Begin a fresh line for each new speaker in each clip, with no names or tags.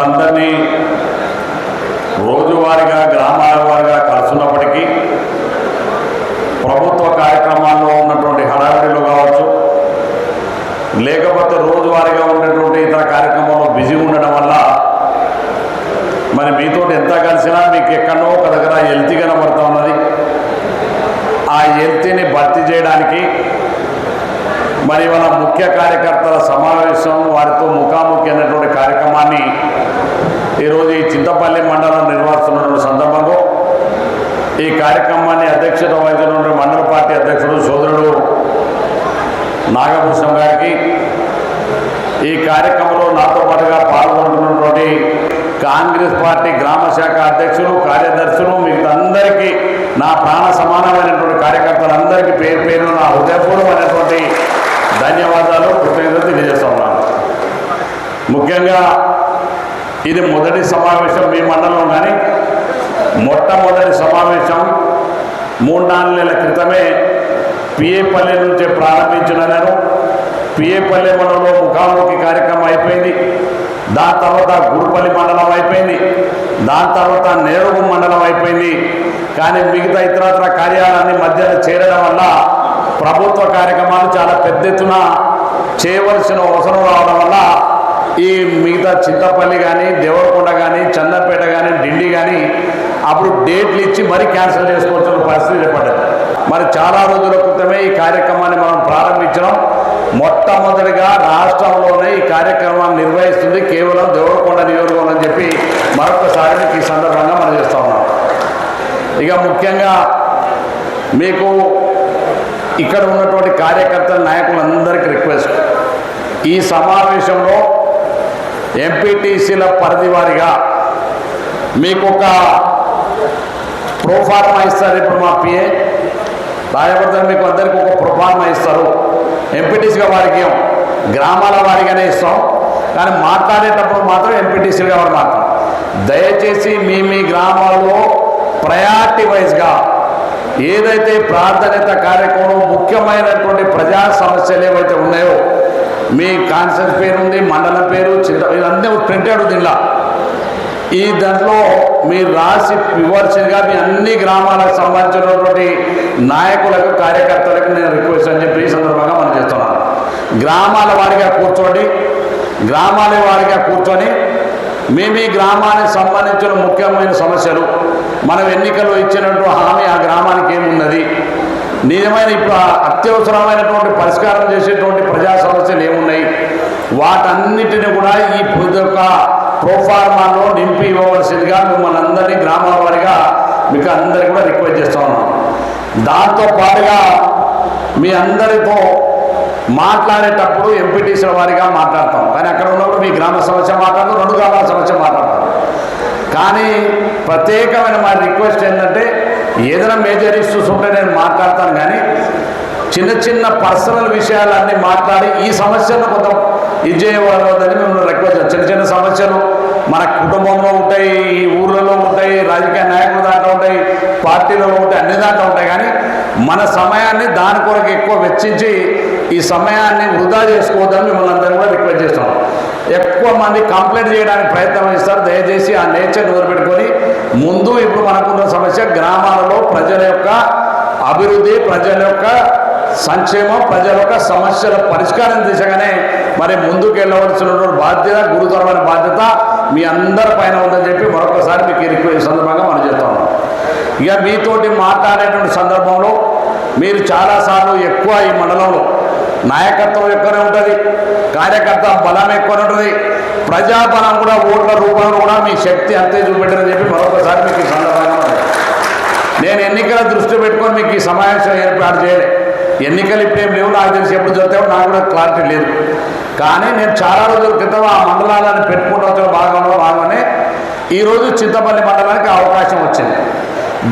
మిమ్మల్ని రోజువారీగా గ్రామాల వారిగా కలుస్తున్నప్పటికీ ప్రభుత్వ కార్యక్రమాల్లో ఉన్నటువంటి హడావిడిలో కావచ్చు లేకపోతే రోజువారీగా ఉన్నటువంటి ఇతర కార్యక్రమంలో బిజీ ఉండడం వల్ల మరి మీతో ఎంత కలిసినా మీకు ఎక్కడో ఒక దగ్గర హెల్తీ కనబడుతూ ఉన్నది. ఆ హెల్తీని భర్తీ చేయడానికి మరి మన ముఖ్య కార్యకర్తల సమావేశం వారితో ముఖాముఖి అనేటువంటి కార్యక్రమాన్ని ఈరోజు ఈ చింతపల్లి మండలం నిర్వహిస్తున్నటువంటి సందర్భంలో ఈ కార్యక్రమాన్ని అధ్యక్షత వహించినటువంటి మండల పార్టీ అధ్యక్షుడు సోదరుడు నాగభూషణం గారికి ఈ కార్యక్రమంలో నాతో పాటుగా పాల్గొంటున్నటువంటి కాంగ్రెస్ పార్టీ గ్రామ శాఖ అధ్యక్షులు కార్యదర్శులు మీకు అందరికీ నా ప్రాణ సమానమైనటువంటి కార్యకర్తలందరికీ పేరు పేరు నా హృదయపూర్వమైనటువంటి ధన్యవాదాలు కృతజ్ఞతలు తెలియజేస్తా ఉన్నాను. ముఖ్యంగా ఇది మొదటి సమావేశం మీ మండలం కానీ మొట్టమొదటి సమావేశం మూడు నాలుగు నెలల క్రితమే పిఏపల్లి నుంచి ప్రారంభించిన నేను పిఏపల్లి మండలంలో ముఖాముఖి కార్యక్రమం అయిపోయింది. దాని తర్వాత గురుపల్లి మండలం అయిపోయింది. దాని తర్వాత నేరుగు మండలం అయిపోయింది. కానీ మిగతా ఇతరత్ర కార్యాలన్నీ మధ్యలో చేరడం వల్ల ప్రభుత్వ కార్యక్రమాలు చాలా పెద్ద ఎత్తున చేయవలసిన అవసరం రావడం వల్ల ఈ మిగతా చింతపల్లి కానీ దేవరకొండ కానీ చందంపేట కానీ ఢిల్లీ కానీ అప్పుడు డేట్లు ఇచ్చి మరీ క్యాన్సిల్ చేసుకోవాల్సిన పరిస్థితి ఏర్పడ్డది. మరి చాలా రోజుల క్రితమే ఈ కార్యక్రమాన్ని మనం ప్రారంభించడం మొట్టమొదటిగా రాష్ట్రంలోనే ఈ కార్యక్రమాన్ని నిర్వహిస్తుంది కేవలం దేవరకొండ నియోజకవర్గం అని చెప్పి మరొకసారి ఈ సందర్భంగా మనం చేస్తా ఉన్నాం. ఇక ముఖ్యంగా మీకు ఇక్కడ ఉన్నటువంటి కార్యకర్తల నాయకులందరికీ రిక్వెస్ట్. ఈ సమావేశంలో ఎంపీటీసీల పరిధి వారిగా మీకు ఒక ప్రోఫార్మా ఇస్తారు ఇప్పుడు మా పిఏ రాయబడతారు మీకు అందరికీ ఒక ప్రోఫార్మా ఇస్తారు. ఎంపీటీసీగా వారికి గ్రామాల వారిగానే ఇస్తాం. కానీ మాట్లాడేటప్పుడు మాత్రం ఎంపీటీసీలుగా వారు మాట్లాడతాం దయచేసి మీ మీ గ్రామాల్లో ప్రయారిటీ వైజ్గా ఏదైతే ప్రాధాన్యత కార్యక్రమం ముఖ్యమైనటువంటి ప్రజా సమస్యలు ఏవైతే ఉన్నాయో మీ కాన్సెన్స్ పేరు ఉంది మండలం పేరు చిత్ర ఇవన్నీ ప్రింటెడ్ దీనిలో. ఈ దాంట్లో మీరు రాసి ఇవ్వాల్సిందిగా మీ అన్ని గ్రామాలకు సంబంధించినటువంటి నాయకులకు కార్యకర్తలకు నేను రిక్వెస్ట్ అని చెప్పి ఈ సందర్భంగా మనం చేస్తున్నాను గ్రామాల వారిగా కూర్చోండి గ్రామాల వారిగా కూర్చొని మేము ఈ గ్రామానికి సంబంధించిన ముఖ్యమైన సమస్యలు మనం ఎన్నికల్లో ఇచ్చినట్టు హామీ ఆ గ్రామానికి ఏమున్నది? నిజమైన ఇప్పుడు అత్యవసరమైనటువంటి పరిష్కారం చేసేటువంటి ప్రజా సమస్యలు ఏమున్నాయి? వాటన్నిటిని కూడా ఈ యొక్క ప్రోఫార్మాలో నింపి ఇవ్వవలసిందిగా మిమ్మల్ని అందరినీ గ్రామాల వారిగా మీకు అందరికీ కూడా రిక్వెస్ట్ చేస్తూ ఉన్నాం. దాంతో పాటుగా మీ అందరితో మాట్లాడేటప్పుడు ఎంపీటీసీల వారిగా మాట్లాడతాం. కానీ అక్కడ ఉన్నప్పుడు మీ గ్రామ సమస్య మాట్లాడతాం రెండు గ్రామాల సమస్య మాట్లాడతాం. కానీ ప్రత్యేకమైన మా రిక్వెస్ట్ ఏంటంటే ఏదైనా మేజర్ ఇష్యూస్ ఉంటే నేను మాట్లాడతాను కానీ చిన్న చిన్న పర్సనల్ విషయాలన్నీ మాట్లాడి ఈ సమస్యను కొంత ఇది చేయవద్దని మేము రిక్వెస్ట్ చిన్న చిన్న సమస్యలు మన కుటుంబంలో ఉంటాయి ఈ ఊర్లలో ఉంటాయి రాజకీయ నాయకుల దాంట్లో ఉంటాయి పార్టీలలో ఉంటాయి అన్ని దాంట్లో ఉంటాయి. కానీ మన సమయాన్ని దాని కొరకు ఎక్కువ వెచ్చించి ఈ సమయాన్ని వృధా చేసుకోవద్దని మిమ్మల్ని అందరూ కూడా రిక్వెస్ట్ చేస్తాం. ఎక్కువ మంది కంప్లైంట్ చేయడానికి ప్రయత్నం చేస్తారు. దయచేసి ఆ నేచర్ వదిలిపెట్టుకొని ముందు ఇప్పుడు మనకున్న సమస్య గ్రామాలలో ప్రజల యొక్క అభివృద్ధి ప్రజల యొక్క సంక్షేమం ప్రజల యొక్క సమస్యల పరిష్కారం దిశగానే మరి ముందుకు వెళ్ళవలసినటువంటి బాధ్యత గురుతరమైన బాధ్యత మీ అందరి పైన ఉందని చెప్పి మరొకసారి మీకు ఈ రిక్వెస్ట్ సందర్భంగా మనం చెప్తా. ఉన్నాం ఇక మీతోటి మాట్లాడేటువంటి సందర్భంలో మీరు చాలాసార్లు ఎక్కువ ఈ మండలంలో నాయకత్వం ఎక్కువనే ఉంటుంది కార్యకర్త బలం ఎక్కువనే ఉంటుంది ప్రజాబలం కూడా ఓట్ల రూపంలో కూడా మీ శక్తి అంతే చూపెట్టారని చెప్పి మరొకసారి మీకు ఈ సందర్భంగా నేను ఎన్నికల దృష్టి పెట్టుకొని మీకు ఈ సమావేశం ఏర్పాటు చేయలే. ఎన్నికలు ఇప్పుడేం లేవు నాకు తెలిసి ఎప్పుడు జరుగుతాయో నాకు కూడా క్లారిటీ లేదు. కానీ నేను చాలా రోజుల క్రితం ఆ మండలాలను పెట్టుకుంటే భాగంలో భాగమనే ఈరోజు చింతపల్లి మండలానికి అవకాశం వచ్చింది.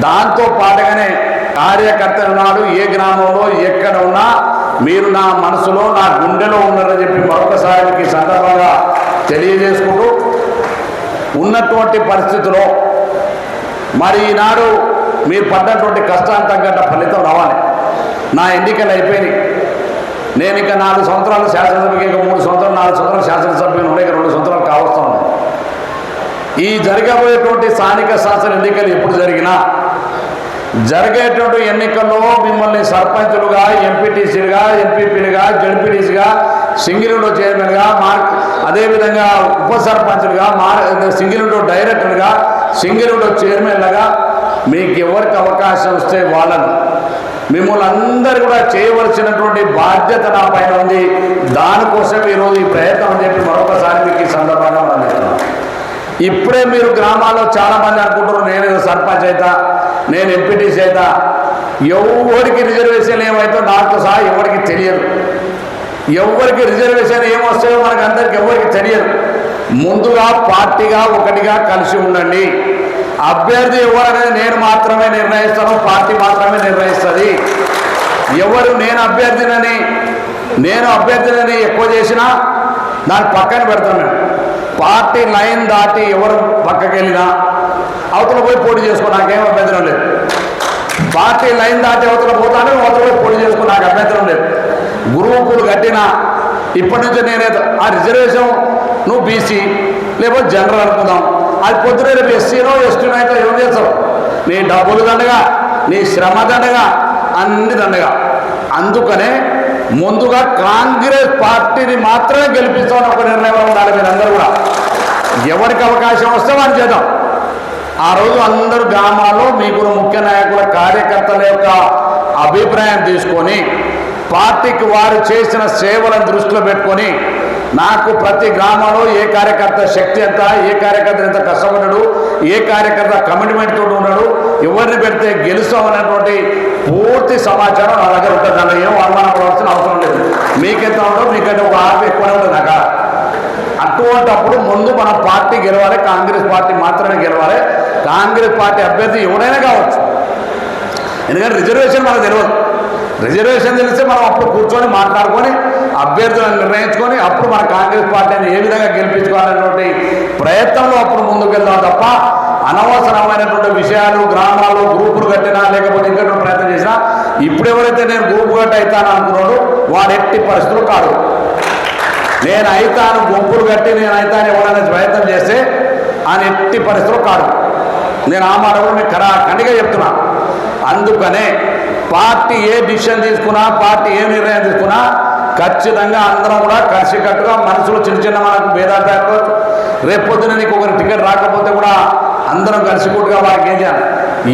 దాంతో పాటుగానే కార్యకర్త ఉన్నాడు ఏ గ్రామంలో ఎక్కడ ఉన్నా మీరు నా మనసులో నా గుండెలో ఉన్నారని చెప్పి మరొకసారి ఈ సందర్భంగా తెలియజేసుకుంటూ ఉన్నటువంటి పరిస్థితిలో మరి ఈనాడు మీరు పడ్డటువంటి కష్టానికి తగ్గట్ట ఫలితం రావాలి. నా ఎన్నికలు అయిపోయినాయి. నేను ఇంకా నాలుగు సంవత్సరాలు శాసనసభకి ఇంకా మూడు సంవత్సరాలు నాలుగు సంవత్సరాలు శాసనసభ్యులు ఉన్నాయి రెండు సంవత్సరాలు కావస్తా ఉన్నాయి. ఈ జరగబోయేటువంటి స్థానిక శాసన ఎన్నికలు ఎప్పుడు జరిగినా జరిగేటువంటి ఎన్నికల్లో మిమ్మల్ని సర్పంచులుగా ఎంపీటీసీలుగా ఎంపీపీలుగా జడ్పీటీసీగా సింగిల్ విండో చైర్మన్గా మార్క్ అదేవిధంగా ఉప సర్పంచులుగా మార్ సింగిల్ విండో డైరెక్టర్గా సింగిల్ విండో చైర్మన్లుగా మీకు ఎవరికి అవకాశం వస్తే వాళ్ళను. మిమ్మల్ని అందరు కూడా చేయవలసినటువంటి బాధ్యత నా పైన ఉంది. దానికోసం ఈరోజు ఈ ప్రయత్నం అని చెప్పి మరొకసారి మీకు ఈ సందర్భంగా మనం ఇప్పుడే మీరు గ్రామాల్లో చాలామంది అనుకుంటున్నారు అనుకుంటారు నేను ఏదో సర్పంచ్ అవుతా నేను ఎంపీటీ చేత ఎవరికి రిజర్వేషన్ ఏమైతే నాకు సహా ఎవరికి తెలియదు. ఎవరికి రిజర్వేషన్ ఏమొస్తాయో మనకు అందరికి ఎవరికి తెలియదు. ముందుగా పార్టీగా ఒకటిగా కలిసి ఉండండి. అభ్యర్థి ఎవరనేది నేను మాత్రమే నిర్ణయిస్తాను పార్టీ మాత్రమే నిర్ణయిస్తుంది. ఎవరు నేను అభ్యర్థినని నేను అభ్యర్థినని ఎక్కువ చేసినా దాన్ని పక్కన పెడుతున్నాను పార్టీ లైన్ దాటి ఎవరు పక్కకెళ్ళినా అవతల పోయి పోటీ చేసుకో దాటి లైన్ దాటి అవతల పోతాను అవతల పొడి పోటీ నాకు అభ్యంతరం లేదు. గ్రూపులు కట్టినా ఇప్పటి నుంచి నేనే ఆ రిజర్వేషన్ నువ్వు బీసీ లేకపోతే జనరల్ అనుకుందాం. అది పొద్దున రేపు ఎస్సీనో ఎస్టీనో అయితే ఏం చేస్తావు? నీ డబ్బులు దండగా నీ శ్రమ దండగా అన్ని దండగా. అందుకనే ముందుగా కాంగ్రెస్ పార్టీని మాత్రమే గెలిపిస్తామని ఒక నిర్ణయం ఉండాలి మీరందరూ కూడా. ఎవరికి అవకాశం వస్తే వారు చేద్దాం. ఆ రోజు అందరు గ్రామాల్లో మీకు ముఖ్య నాయకుల కార్యకర్తల యొక్క అభిప్రాయం తీసుకొని పార్టీకి వారు చేసిన సేవలను దృష్టిలో పెట్టుకొని నాకు ప్రతి గ్రామంలో ఏ కార్యకర్త శక్తి ఎంత ఏ కార్యకర్త ఎంత కష్టపడ్డాడు ఏ కార్యకర్త కమిట్మెంట్ తోటి ఉన్నాడు ఎవరిని పెడితే గెలుస్తామనేటువంటి పూర్తి సమాచారం నా దగ్గర ఉంటుంది దానిలో ఏం అనుమానం పడవలసిన అవసరం లేదు. మీకెంత ఉండో మీకంటే ఒక ఆర్పి ఎక్కువ ఉంటుంది నాకు అటువంటప్పుడు ముందు మన పార్టీ గెలవాలి కాంగ్రెస్ పార్టీ మాత్రమే గెలవాలి. కాంగ్రెస్ పార్టీ అభ్యర్థి ఎవరైనా కావచ్చు. ఎందుకంటే రిజర్వేషన్ మనకు తెలియదు రిజర్వేషన్ తెలిస్తే మనం అప్పుడు కూర్చొని మాట్లాడుకొని అభ్యర్థులను నిర్ణయించుకొని అప్పుడు మన కాంగ్రెస్ పార్టీని ఏ విధంగా గెలిపించుకోవాలనేటువంటి ప్రయత్నంలో అప్పుడు ముందుకు వెళ్దాం తప్ప అనవసరమైనటువంటి విషయాలు గ్రామాలు గ్రూపులు కట్టినా లేకపోతే ఇంకా ప్రయత్నం చేసినా ఇప్పుడు ఎవరైతే నేను గ్రూప్ కట్టి అవుతాను అనుకున్నాడు వాడు ఎట్టి పరిస్థితులు కాదు నేను అయితాను గుంపులు కట్టి నేను అయితాను ఇవ్వడానికి ప్రయత్నం చేస్తే ఆయన ఎట్టి పరిస్థితులు కాదు నేను ఆ మాట కూడా మీకు ఖరా చెప్తున్నా. అందుకనే పార్టీ ఏ డిసిషన్ తీసుకున్నా పార్టీ ఏ నిర్ణయం తీసుకున్నా ఖచ్చితంగా అందరం కూడా కలిసికట్టుగా మనసులో చిన్న చిన్న మనకు భేదాలు రాకపోవచ్చు రేపు పొద్దున నీకు ఒకరి టికెట్ రాకపోతే కూడా అందరం కలిసికట్టుగా వాళ్ళకి ఏం చేయాలి?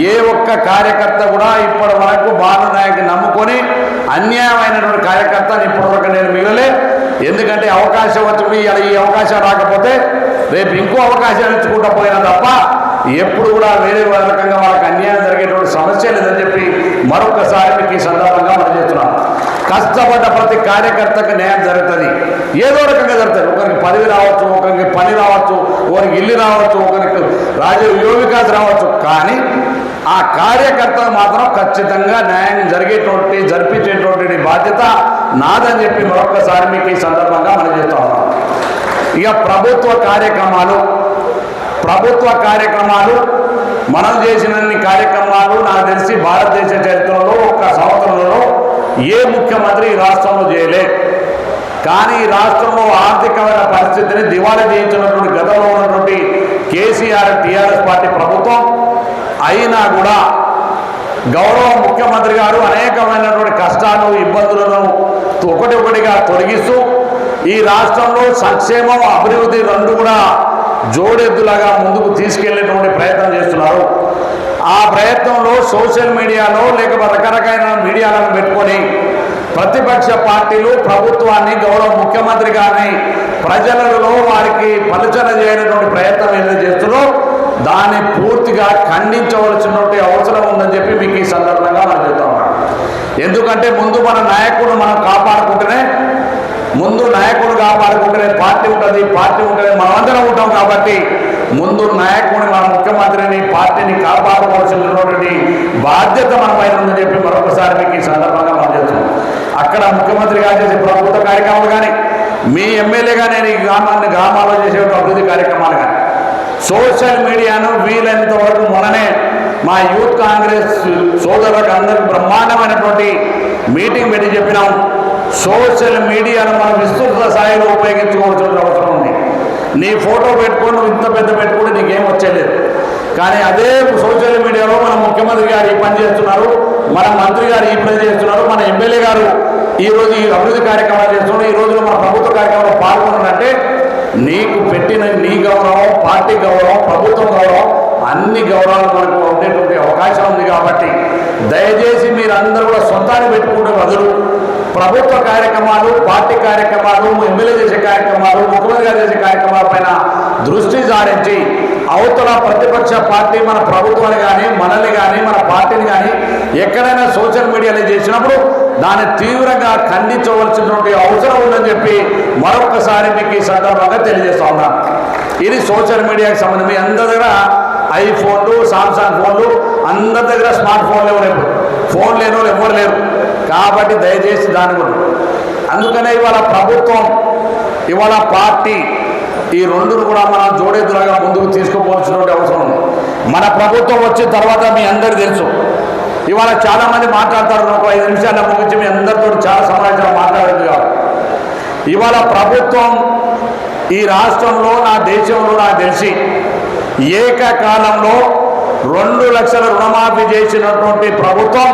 ఏ ఒక్క కార్యకర్త కూడా ఇప్పటి వరకు బాలు నాయక్ నమ్ముకొని అన్యాయమైనటువంటి కార్యకర్తని ఇప్పటి వరకు నేను మిగలే ఎందుకంటే అవకాశం వచ్చి ఇలా ఈ అవకాశం రాకపోతే రేపు ఇంకో అవకాశం ఇచ్చుకుంటా పోయినా తప్ప ఎప్పుడు కూడా వేరే రకంగా వాళ్ళకి అన్యాయం జరిగేటువంటి సమస్య లేదని చెప్పి మరొకసారి మీకు ఈ సందర్భంగా మనం చేస్తున్నాం కష్టపడ్డ ప్రతి కార్యకర్తకు న్యాయం జరుగుతుంది. ఏదో రకంగా జరుగుతుంది. ఒకరికి పదవి రావచ్చు ఒకరికి పని రావచ్చు ఒకరికి ఇల్లు రావచ్చు ఒకరికి రాజీవ్ యోవికాస్ రావచ్చు. కానీ ఆ కార్యకర్తలు మాత్రం ఖచ్చితంగా న్యాయం జరిగేటువంటి జరిపించేటువంటి బాధ్యత నాదని చెప్పి మరొకసారి మీకు ఈ సందర్భంగా మనం చేస్తా ఉన్నాం. ఇక ప్రభుత్వ కార్యక్రమాలు ప్రభుత్వ కార్యక్రమాలు మనం చేసినన్ని కార్యక్రమాలు నాకు తెలిసి భారతదేశ చరిత్రలో ఒక సంవత్సరంలో ఏ ముఖ్యమంత్రి ఈ రాష్ట్రంలో చేయలే. కానీ ఈ రాష్ట్రంలో ఆర్థికమైన పరిస్థితిని దివాళా చేయించినటువంటి గతంలో ఉన్నటువంటి కేసీఆర్ టీఆర్ఎస్ పార్టీ ప్రభుత్వం అయినా కూడా గౌరవ ముఖ్యమంత్రి గారు అనేకమైనటువంటి కష్టాలు ఇబ్బందులను ఒకటి ఒకటిగా తొలగిస్తూ ఈ రాష్ట్రంలో సంక్షేమం అభివృద్ధి రెండు కూడా జోడెద్దులాగా ముందుకు తీసుకెళ్ళేటువంటి ప్రయత్నం చేస్తున్నారు. ఆ ప్రయత్నంలో సోషల్ మీడియాలో లేకపోతే రకరకాల మీడియాలను పెట్టుకొని ప్రతిపక్ష పార్టీలు ప్రభుత్వాన్ని గౌరవ ముఖ్యమంత్రి గారిని ప్రజలలో వారికి పలుచన చేయనటువంటి ప్రయత్నం ఏదైతే చేస్తున్నారో దాన్ని పూర్తిగా ఖండించవలసినటువంటి అవసరం ఉందని చెప్పి మీకు ఈ సందర్భంగా మనం చెప్తా ఉన్నాం. ఎందుకంటే ముందు మన నాయకుడు మనం కాపాడుకుంటేనే ముందు నాయకుడు కాపాడుకుంటేనే పార్టీ ఉంటుంది పార్టీ ఉంటుంది మనమందరం ఉంటాం కాబట్టి ముందు నాయకుడిని మన ముఖ్యమంత్రిని పార్టీని కాపాడుకోవాల్సినటువంటి బాధ్యత మన పైన ఉందని చెప్పి మరొకసారి మీకు ఈ సందర్భంగా మనం చేస్తున్నాం అక్కడ ముఖ్యమంత్రి గారు చేసే ప్రభుత్వ కార్యక్రమాలు కానీ మీ ఎమ్మెల్యేగా నేను ఈ గ్రామాన్ని గ్రామాల్లో చేసే అభివృద్ధి కార్యక్రమాలు కానీ సోషల్ మీడియాను వీలైనంత వరకు మొన్ననే మా యూత్ కాంగ్రెస్ సోదరులకు అందరికి బ్రహ్మాండమైనటువంటి మీటింగ్ పెట్టి చెప్పినాం. సోషల్ మీడియాను మనం విస్తృత స్థాయిలో ఉపయోగించుకోవాల్సిన అవసరం ఉంది. నీ ఫోటో పెట్టుకొని ఇంత పెద్ద పెట్టుకుంటే నీకేం వచ్చేలేదు. కానీ అదే సోషల్ మీడియాలో మన ముఖ్యమంత్రి గారు ఈ పని చేస్తున్నారు మన మంత్రి గారు ఈ పని చేస్తున్నారు మన ఎమ్మెల్యే గారు ఈ రోజు ఈ అభివృద్ధి కార్యక్రమాలు చేస్తున్నారు ఈ రోజున మన ప్రభుత్వ కార్యక్రమంలో పాల్గొన్నారంటే నీకు పెట్టిన నీ గౌరవం పార్టీ గౌరవం ప్రభుత్వం గౌరవం అన్ని గౌరవాలు మనకు ఉండేటువంటి అవకాశం ఉంది కాబట్టి దయచేసి మీరందరూ కూడా సొంతాన్ని పెట్టుకుంటే బదులు ప్రభుత్వ కార్యక్రమాలు పార్టీ కార్యక్రమాలు ఎమ్మెల్యే చేసే కార్యక్రమాలు ముఖ్యమంత్రి గారు చేసే కార్యక్రమాల పైన దృష్టి సారించి అవతల ప్రతిపక్ష పార్టీ మన ప్రభుత్వాన్ని కానీ మనల్ని కానీ మన పార్టీని కానీ ఎక్కడైనా సోషల్ మీడియాలో చేసినప్పుడు దాన్ని తీవ్రంగా ఖండించవలసినటువంటి అవసరం ఉందని చెప్పి మరొకసారి మీకు ఈ సందర్భంగా తెలియజేస్తా ఉన్నాను ఇది సోషల్ మీడియాకి సంబంధించి మీ అందరి దగ్గర ఐఫోన్లు సామ్సంగ్ ఫోన్లు అందరి దగ్గర స్మార్ట్ ఫోన్లు ఎవరు ఫోన్ లేని వాళ్ళు ఎవరు లేరు. కాబట్టి దయచేసి దాని కూడా. అందుకనే ఇవాళ ప్రభుత్వం ఇవాళ పార్టీ ఈ రెండును కూడా మనం జోడెద్దులుగా ముందుకు తీసుకుపోవాల్సినటువంటి అవసరం ఉంది. మన ప్రభుత్వం వచ్చిన తర్వాత మీ అందరు తెలుసు. ఇవాళ చాలామంది మాట్లాడతారు ఒక ఐదు నిమిషాల ముగించి మీ అందరితో చాలా సమాచారం మాట్లాడేది కాదు. ఇవాళ ప్రభుత్వం ఈ రాష్ట్రంలో నా దేశంలో నాకు తెలిసి ఏకకాలంలో రెండు లక్షల రుణమాఫీ చేసినటువంటి ప్రభుత్వం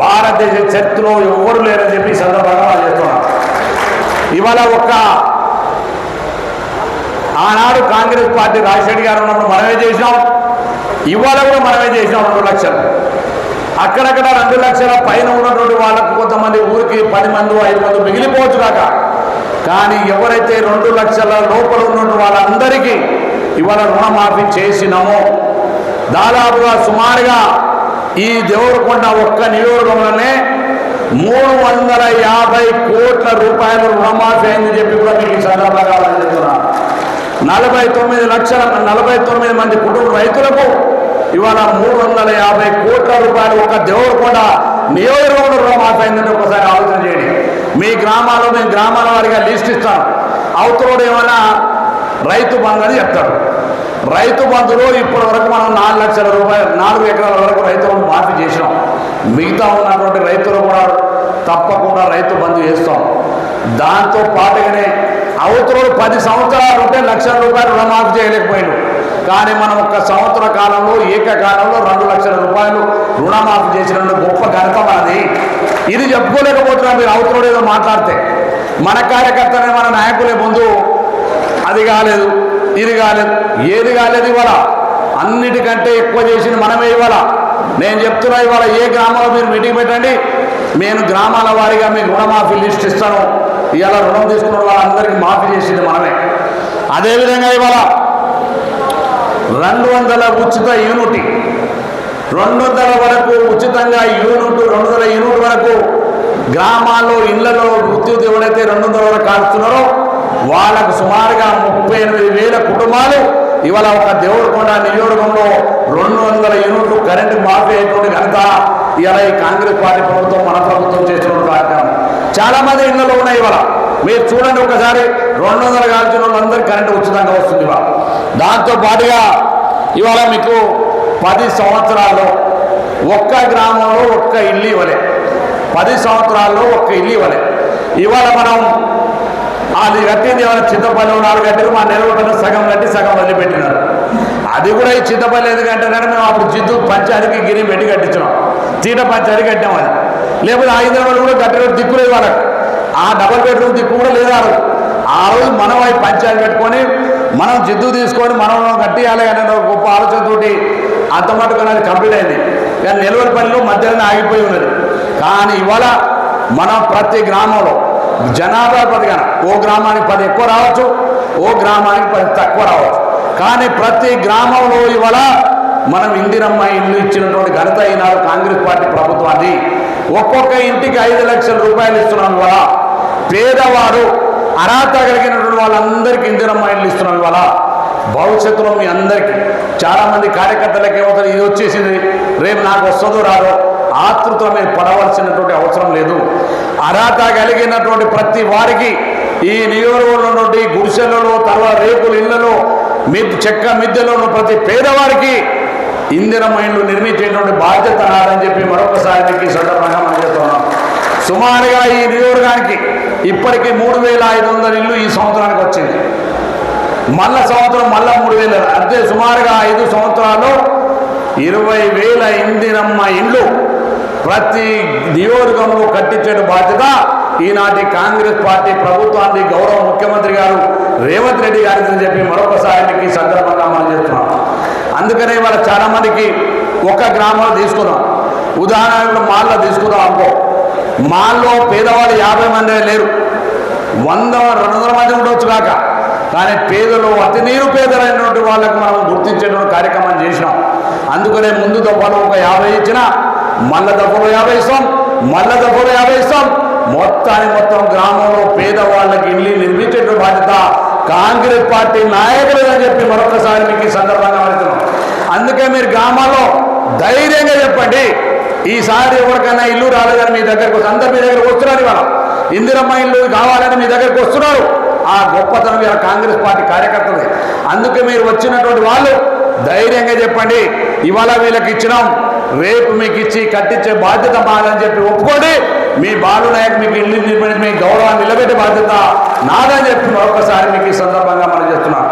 భారతదేశ చరిత్రలో ఎవరు లేరని చెప్పి సందర్భంగా వాళ్ళు ఇవాళ ఒక్క ఆనాడు కాంగ్రెస్ పార్టీ రాజశేఖర్ గారు ఉన్నప్పుడు మనమే చేసినాం ఇవాళ కూడా మనమే చేసినాం రెండు లక్షలు. అక్కడక్కడ రెండు లక్షల పైన ఉన్నటువంటి వాళ్ళకు కొంతమంది ఊరికి పది మంది ఐదు మంది మిగిలిపోవచ్చు కాక. కానీ ఎవరైతే రెండు లక్షల లోపల ఉన్నటువంటి వాళ్ళందరికీ ఇవాళ రుణమాఫీ చేసినాము. దాదాపుగా సుమారుగా ఈ దేవరకొండ ఒక్క నియోజకవర్గంలోనే మూడు వందల యాభై కోట్ల రూపాయల రుణమాఫీ అయిందని చెప్పి కూడా మీకు ఈ సందర్భంగా చెప్తున్నాను నలభై తొమ్మిది లక్షల నలభై తొమ్మిది మంది కుటుంబ రైతులకు ఇవాళ మూడు వందల యాభై కోట్ల రూపాయలు ఒక దేవరకొండ నియోజకవర్గంలో రుణమాఫీ అయిందని ఒకసారి ఆలోచన చేయండి. మీ గ్రామాల్లో మేము గ్రామాల వారిగా లిస్ట్ ఇస్తాను. అవతలోడు ఏమైనా రైతు బంధు అని చెప్తాడు. రైతు బంధులో ఇప్పటి వరకు మనం నాలుగు లక్షల రూపాయలు నాలుగు ఎకరాల వరకు రైతులను మాఫీ చేసినాం. మిగతా ఉన్నటువంటి రైతులు కూడా తప్పకుండా రైతు బంధు చేస్తాం దాంతో పాటుగానే అవతరుడు పది సంవత్సరాలు ఉంటే లక్షల రూపాయలు రుణమాఫీ చేయలేకపోయాడు. కానీ మనం ఒక్క సంవత్సర కాలంలో ఏకకాలంలో రెండు లక్షల రూపాయలు రుణమాఫీ చేసిన గొప్ప ఘనత మనది ఇది చెప్పుకోలేకపోతున్నాం మీరు అవతరుడు ఏదో మాట్లాడితే. మన కార్యకర్తనే మన నాయకులే ముందు అది కాలేదు. ఇది కాలేదు ఏది కాలేదు ఇవాళ. అన్నిటికంటే ఎక్కువ చేసింది మనమే ఇవాళ. నేను చెప్తున్నా ఇవాళ ఏ గ్రామంలో మీరు మీటింగ్ పెట్టండి. నేను గ్రామాల వారిగా మీకు రుణమాఫీ లిస్ట్ ఇస్తాను. ఇవాళ రుణం తీసుకున్న వాళ్ళందరికీ మాఫీ చేసింది మనమే. అదేవిధంగా ఇవాళ రెండు వందల ఉచిత యూనిట్ రెండు వందల వరకు ఉచితంగా యూనిట్ రెండు వందల యూనిట్ వరకు గ్రామాల్లో ఇళ్ళలో విద్యుత్ ఎవరైతే రెండు వందల వరకు కాలుస్తున్నారో వాళ్ళకు సుమారుగా ముప్పై ఎనిమిది వేల కుటుంబాలు ఇవాళ ఒక దేవుడికొండ నియోజకంలో రెండు వందల యూనిట్లు కరెంటు మాఫీ అయినటువంటి ఘనత ఇవాళ ఈ కాంగ్రెస్ పార్టీ ప్రభుత్వం మన ప్రభుత్వం చేసిన కార్యక్రమం. చాలా మంది ఇళ్ళలో ఉన్నాయి ఇవాళ. మీరు చూడండి ఒకసారి రెండు వందల కాల్చిన వాళ్ళందరూ కరెంటు ఉచితంగా వస్తుంది ఇవాళ. దాంతో పాటుగా ఇవాళ మీకు పది సంవత్సరాల్లో ఒక్క గ్రామంలో ఒక్క ఇల్లు ఇవ్వలే. పది సంవత్సరాల్లో ఒక్క ఇల్లు ఇవ్వలే. ఇవాళ మనం వాళ్ళు కట్టింది ఏమైనా చింతపల్లి ఉన్నారు కట్టారు మా నిలబడిన సగం కట్టి సగం వదిలిపెట్టినారు. అది కూడా ఈ చింతపల్లి ఎందుకంటే మేము అప్పుడు జిద్దు పంచాయతీకి గిరి పెట్టి కట్టించాం తీట పంచాయతీ కట్టాం అది. లేకపోతే హైదరాబాద్ కూడా కట్టిన దిక్కు లేదు వాళ్ళకి. ఆ డబల్ బెడ్రూమ్ దిక్కు కూడా లేదు ఆ రోజు ఆ రోజు మనం అవి పంచాయతీ పెట్టుకొని మనం జిద్దు తీసుకొని మనం కట్టియాలి అనే గొప్ప ఆలోచనతోటి అంత మటుకు అది కంప్లీట్ అయింది. కానీ నిలవరి పనిలో మధ్యలోనే ఆగిపోయి ఉన్నది. కానీ ఇవాళ మనం ప్రతి గ్రామంలో జనాభా పదిగా ఓ గ్రామానికి పది ఎక్కువ రావచ్చు ఓ గ్రామానికి పది తక్కువ రావచ్చు. కానీ ప్రతి గ్రామంలో ఇవాళ మనం ఇందిరమ్మ ఇల్లు ఇచ్చినటువంటి ఘనత ఈనాడు కాంగ్రెస్ పార్టీ ప్రభుత్వాన్ని. ఒక్కొక్క ఇంటికి ఐదు లక్షల రూపాయలు ఇస్తున్నాం ఇవాళ. పేదవారు అర్హత కలిగినటువంటి వాళ్ళందరికీ ఇందిరమ్మ ఇల్లు ఇస్తున్నాం ఇవాళ. భవిష్యత్తులో మీ అందరికీ. చాలామంది కార్యకర్తలకు ఏమవుతుంది? ఇది వచ్చేసింది. రేపు నాకు వస్తుందో రాదో? ఆతృత మీరు పడవలసినటువంటి అవసరం లేదు. అర్హత కలిగినటువంటి ప్రతి వారికి ఈ నియోజకవర్గంలో గుడిసెలలో తర్వాత రేకుల ఇళ్ళలో మిద్ చెక్క మిద్దెలో ఉన్న ప్రతి పేదవారికి ఇందిర మైండ్లు నిర్మించేటువంటి బాధ్యత నాదని చెప్పి మరొకసారి మీకు ఈ సందర్భంగా మనం చెప్తున్నాం సుమారుగా ఈ నియోజకవర్గానికి ఇప్పటికీ మూడు వేల ఐదు వందల ఇల్లు ఈ సంవత్సరానికి వచ్చింది. మళ్ళా సంవత్సరం మళ్ళా మూడు వేల అంతే సుమారుగా ఐదు సంవత్సరాలు ఇరవై వేల ఇందిరమ్మ ఇండ్లు ప్రతి నియోజకంలో కట్టించే బాధ్యత ఈనాటి కాంగ్రెస్ పార్టీ ప్రభుత్వాన్ని గౌరవ ముఖ్యమంత్రి గారు రేవంత్ రెడ్డి గారిని చెప్పి మరొకసారికి సందర్భంగా మనం చేస్తున్నాం. అందుకనే వాళ్ళ చాలామందికి ఒక్క ఒక గ్రామంలో తీసుకుందాం ఉదాహరణ మాల్లో తీసుకుందాం అనుకో. మాల్లో పేదవాళ్ళు యాభై మంది లేరు. వంద రెండు వందల మంది ఉండొచ్చు కాక. కానీ పేదలు అతి నీరు పేదలైనటువంటి వాళ్ళకు మనం గుర్తించేటువంటి కార్యక్రమం చేసినాం. అందుకనే ముందు దఫాలో ఒక యాభై ఇచ్చిన మల్ల దఫలో యాభై ఇస్తాం మల్ల దఫలో యాభై ఇస్తాం. మొత్తాన్ని మొత్తం గ్రామంలో పేదవాళ్ళకి ఇల్లు నిర్మించేటువంటి బాధ్యత కాంగ్రెస్ పార్టీ నాయకులు అని చెప్పి మరొకసారి మీకు ఈ సందర్భంగా వెళ్తున్నాం అందుకే మీరు గ్రామాల్లో ధైర్యంగా చెప్పండి. ఈసారి ఎవరికైనా ఇల్లు రాలేదని మీ దగ్గరకు అందరు మీ దగ్గరకు వస్తున్నారు ఇవాళ. ఇందిరమ్మ ఇల్లు కావాలని మీ దగ్గరకు వస్తున్నారు. ఆ గొప్పతనం ఇవాళ కాంగ్రెస్ పార్టీ కార్యకర్తలే అందుకే మీరు వచ్చినటువంటి వాళ్ళు ధైర్యంగా చెప్పండి. ఇవాళ వీళ్ళకి ఇచ్చినాం. రేపు మీకు ఇచ్చి కట్టించే బాధ్యత మాదని చెప్పి ఒప్పుకోండి. మీ బాలు నాయక్ మీకు ఇల్లు నిర్మించి మీ గౌరవాన్ని నిలబెట్టే బాధ్యత నాదని చెప్పి మరొకసారి మీకు ఈ సందర్భంగా మనం చేస్తున్నాం.